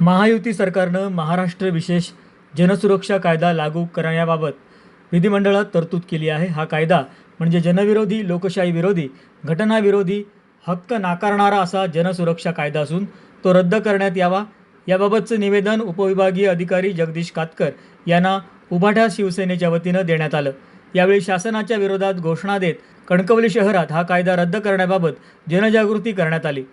महायुती सरकारनं महाराष्ट्र विशेष जनसुरक्षा कायदा लागू करण्याबाबत विधिमंडळात तरतूद केली आहे. हा कायदा म्हणजे जनविरोधी लोकशाही विरोधी घटनाविरोधी हक्क नाकारणारा असा जनसुरक्षा कायदा असून तो रद्द करण्यात यावा. याबाबतचं निवेदन उपविभागीय अधिकारी जगदीश कातकर यांना उभाठा शिवसेनेच्या वतीनं देण्यात आलं. यावेळी शासनाच्या विरोधात घोषणा देत कणकवली शहरात हा कायदा रद्द करण्याबाबत जनजागृती करण्यात आली.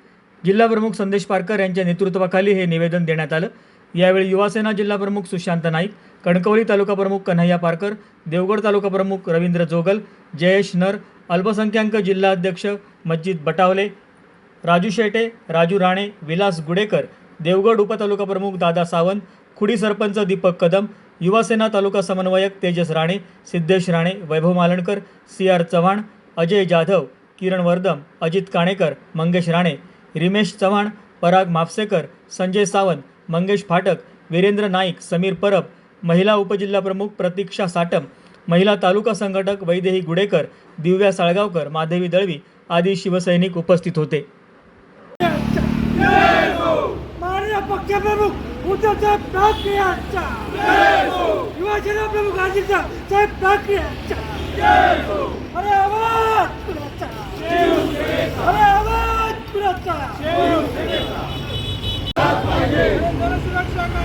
जिल्हाप्रमुख संदेश पारकर यांच्या नेतृत्वाखाली हे निवेदन देण्यात आलं. यावेळी युवासेना जिल्हाप्रमुख सुशांत नाईक कणकवली तालुका प्रमुख कन्हैया पारकर देवगड तालुका प्रमुख रवींद्र जोगल जयेश नर अल्पसंख्याक जिल्हाध्यक्ष मज्जिद बटावले राजू शेटे राजू राणे विलास गुडेकर देवगड उपतालुका प्रमुख दादा सावंत खुडी सरपंच दीपक कदम युवासेना तालुका समन्वयक तेजस राणे सिद्धेश राणे वैभव मालणकर सी आर चव्हाण अजय जाधव किरण वर्दम अजित काणेकर मंगेश राणे रिमेश चव्हाण पराग मापसेकर संजय सावंत मंगेश फाटक वीरेंद्र नाईक समीर परब महिला उपजिल्हाप्रमुख प्रतीक्षा साटम महिला तालुका संघटक वैदेही गुडेकर दिव्या साळगावकर माधवी दळवी आदी शिवसैनिक उपस्थित होते. ठाकरे यांचा. युवासेना प्रमुख अजित साहेब ठाकरे यांचा अरे आवाज कुणाचा अरे आवाज कुणाचा सुरक्षा कायदा झालाच पाहिजे झालाच पाहिजे झालाच पाहिजे झालाच पाहिजे झालाच पाहिजे झालाच पाहिजे सुरक्षा कायदा झालाच पाहिजे झालाच पाहिजे झालाच पाहिजे सुरक्षा कायदा रद्द झालाच पाहिजे झालाच पाहिजे झालाच पाहिजे झालाच पाहिजे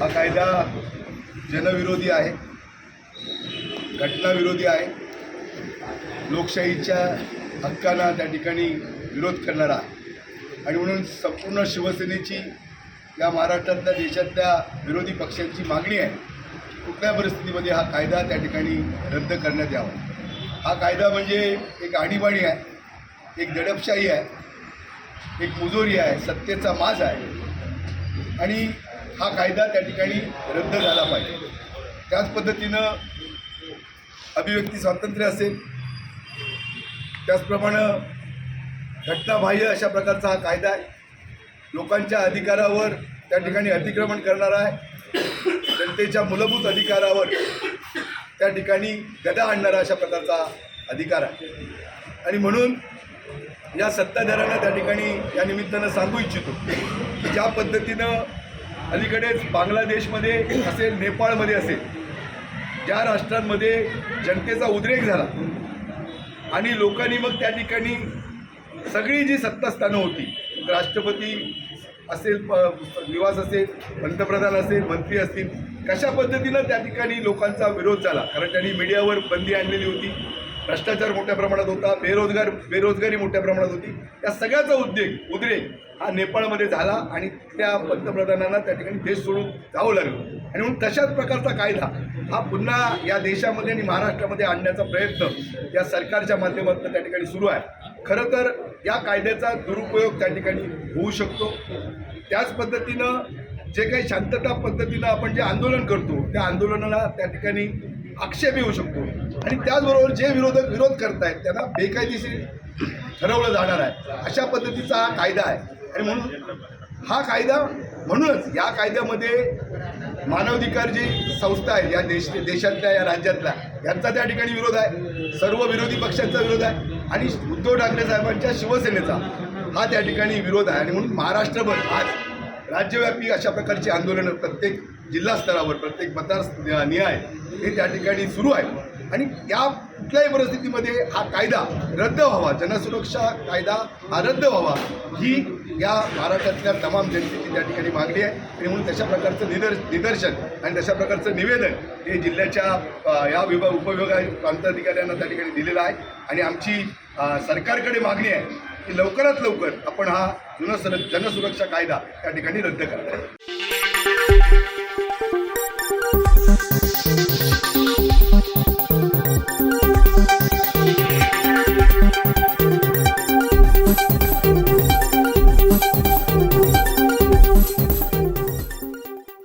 हा कायदा जनविरोधी आहे. घटनाविरोधी आहे. लोकशाहीच्या हक्काला त्या ठिकाणी विरोध करणारा. आहे आणि म्हणून संपूर्ण शिवसेनेची या महाराष्ट्रातल्या देशातल्या विरोधी पक्षांची मागणी आहे कुठल्या परिस्थितीमध्ये हा कायदा त्या ठिकाणी रद्द करण्यात यावा. हा कायदा म्हणजे एक आणीबाणी आहे एक दडपशाही आहे एक मुजोरी आहे सत्तेचा माज आहे. आणि हा कायदा त्या ठिकाणी रद्द झाला पाहिजे. त्याच पद्धतीनं अभिव्यक्ती स्वातंत्र्य असेल त्याचप्रमाणे घटनाबाह्य अशा प्रकारचा हा कायदा आहे. लोकांच्या अधिकारावर त्या ठिकाणी अतिक्रमण करणारा आहे. जनतेच्या मूलभूत अधिकारावर त्या ठिकाणी गदा आणणारा अशा प्रकारचा अधिकार आहे. आणि म्हणून या सत्ताधाऱ्यांना त्या ठिकाणी या निमित्तानं सांगू इच्छितो की ज्या पद्धतीनं अलीकडेच बांगलादेशमध्ये असेल नेपाळमध्ये असेल ज्या राष्ट्रांमध्ये जनतेचा उद्रेक झाला आणि लोकांनी मग त्या ठिकाणी सगळी जी सत्तास्थानं होती राष्ट्रपती असेल प निवास असेल पंतप्रधान असेल मंत्री असतील कशा पद्धतीनं त्या ठिकाणी लोकांचा विरोध झाला? कारण त्यांनी मीडियावर बंदी आणलेली होती. भ्रष्टाचार मोठ्या प्रमाणात होता बेरोजगार बेरोजगारी मोठ्या प्रमाणात होती. या सगळ्याचा उद्योग उद्रेक हा नेपाळमध्ये झाला आणि त्या पंतप्रधानांना त्या ठिकाणी देश सोडून जावं लागलं. आणि म्हणून तशाच प्रकारचा कायदा हा पुन्हा या देशामध्ये आणि महाराष्ट्रामध्ये आणण्याचा प्रयत्न या सरकारच्या माध्यमातून त्या ठिकाणी सुरू आहे. खरं तर या कायद्याचा दुरुपयोग त्या ठिकाणी होऊ शकतो. त्याच पद्धतीनं जे काही शांतता पद्धतीनं आपण जे आंदोलन करतो त्या आंदोलनाला त्या ठिकाणी आक्षेप येऊ शकतो. आणि त्याचबरोबर जे विरोधक विरोध करतायत त्यांना बेकायदेशीर ठरवलं जाणार आहे. अशा पद्धतीचा हा कायदा आहे. आणि म्हणून हा कायदा म्हणूनच या कायद्यामध्ये मानवाधिकार जी संस्था आहे. या देश देशातल्या या राज्यातल्या यांचा त्या ठिकाणी विरोध आहे. सर्व विरोधी पक्षांचा विरोध आहे. आणि उद्धव ठाकरे साहेबांच्या शिवसेनेचा हा त्या ठिकाणी विरोध आहे. आणि म्हणून महाराष्ट्रभर आज राज्यव्यापी अशा प्रकारची आंदोलनं प्रत्येक जिल्हा स्तरावर प्रत्येक मतदार न्याय हे त्या ठिकाणी सुरू आहे आणि या कुठल्याही परिस्थितीमध्ये हा कायदा रद्द व्हावा जनसुरक्षा कायदा हा रद्द व्हावा ही या महाराष्ट्रातल्या तमाम जनतेची त्या ठिकाणी मागणी आहे. आणि म्हणून तशा प्रकारचं निदर निदर्शन आणि तशा प्रकारचं निवेदन हे जिल्ह्याच्या या विभाग उपविभाग प्रांताधिकाऱ्यांना त्या ठिकाणी दिलेलं आहे. आणि आमची सरकारकडे मागणी आहे की लवकरात लवकर आपण हा जुनसुर जनसुरक्षा कायदा त्या ठिकाणी रद्द करावा